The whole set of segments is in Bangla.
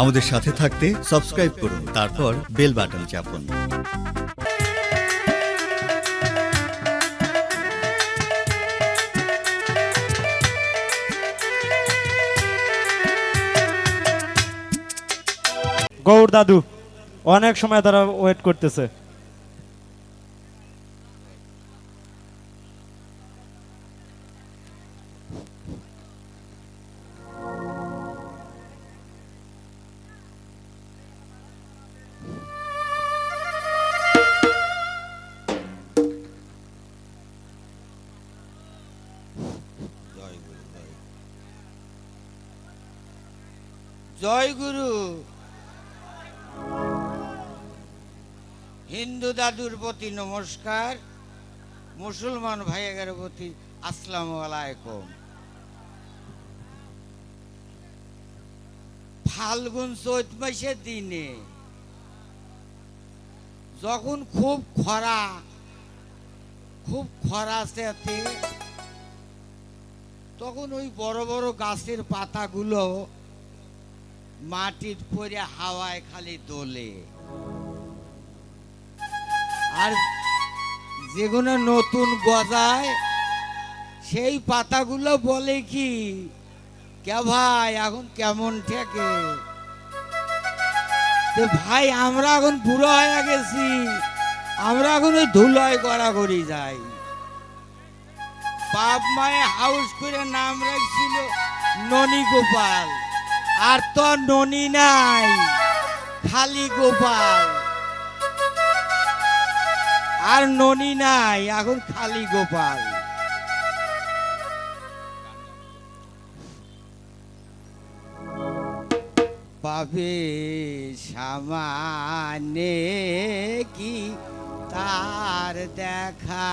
আমাদের সাথে থাকতে সাবস্ক্রাইব করুন, তারপর বেল বাটন চাপুন। গৌর দাদু, অনেক সময় তারা ওয়েট করতেছে। জয় গুরু। হিন্দু দাদুর প্রতি নমস্কার, মুসলমান ভাইয়ের প্রতি আসসালামু আলাইকুম। ফাল্গুন চৈত মাসের দিনে যখন খুব খরা খুব খরা সাথে তখন ওই বড় বড় গাছের পাতাগুলো মাটির পরে হাওয়ায় খালি দোলে। আর যেগুলো নতুন গজায়, সেই পাতাগুলো বলে কি, কে ভাই, এখন কেমন ঠেকে? ভাই, আমরা এখন বুড়ো হয়ে গেছি, আমরা এখন ওই ধুলায় গড়াগড়ি যাই। বাপ মায়ে হাউস করে নাম রাখছিল ননী গোপাল আর তো ননী নাই, খালি গোপাল। আর ননী নাই, এখন খালি গোপাল। পাবে সামানে কি তার দেখা?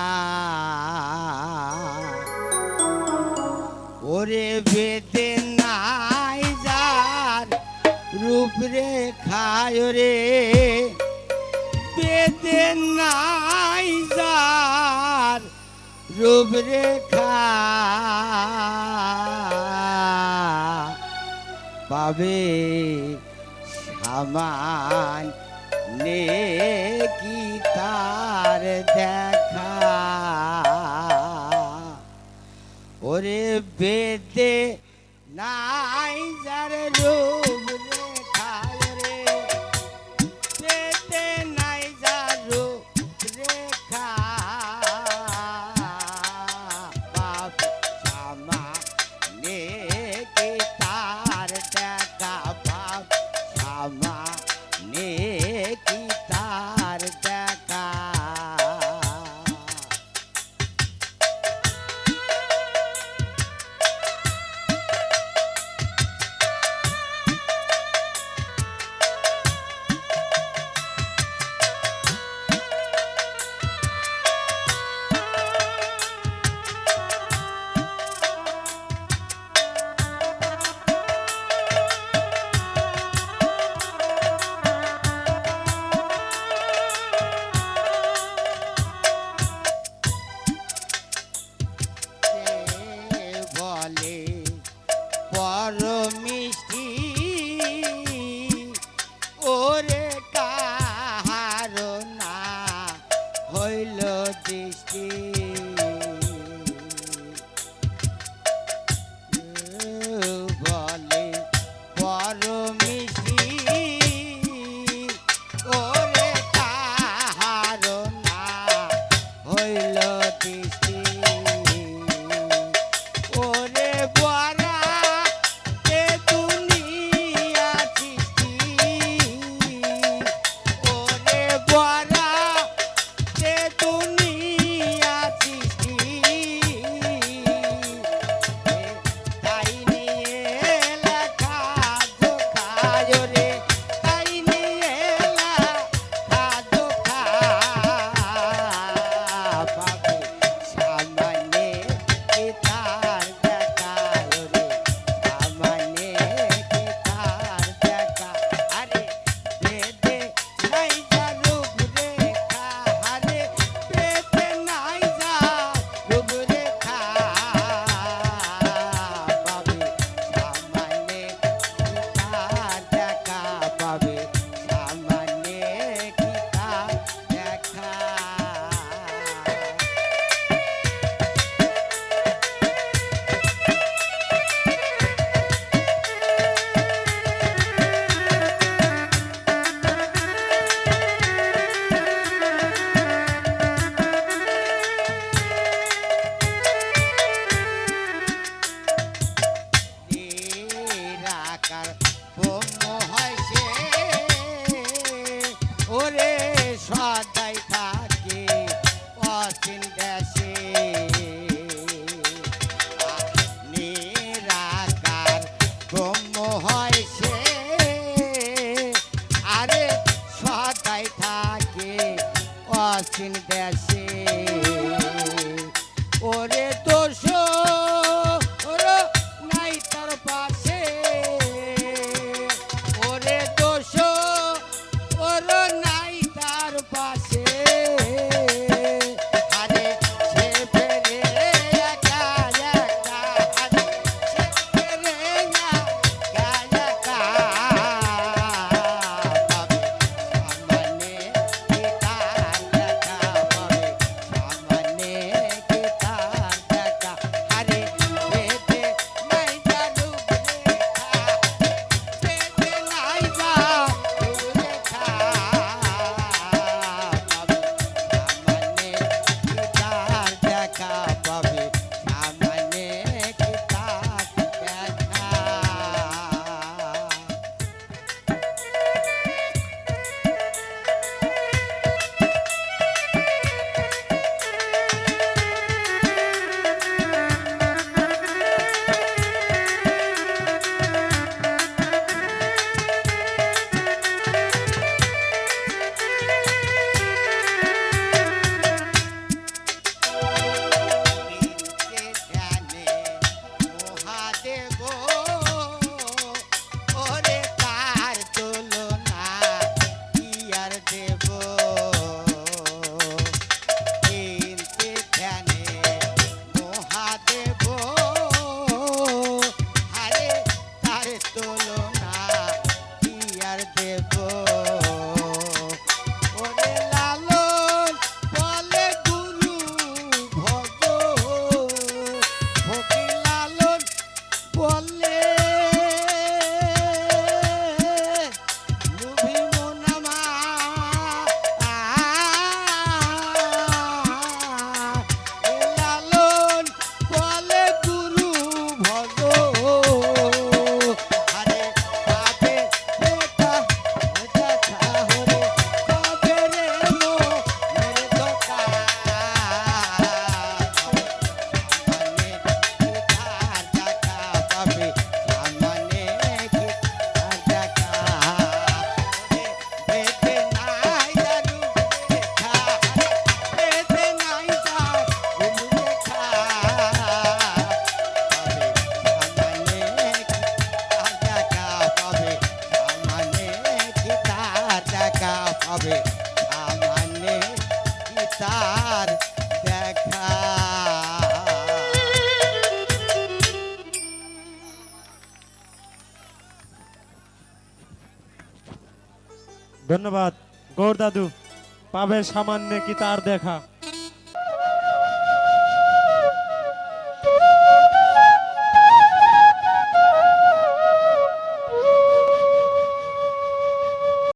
ওরে বেদে রূপরেখায় রে। বেদে নাই যার রূপরেখা পাবে সামান নে কি তার দেখা। ওরে বেদে নাই যার রূপ দেশে নিরাকার ব্রহ্ম হয় থাকে অচিন দেশে। ওরে ধন্যবাদ। গৌর দাদু পাবে সামান্য কি তার দেখা?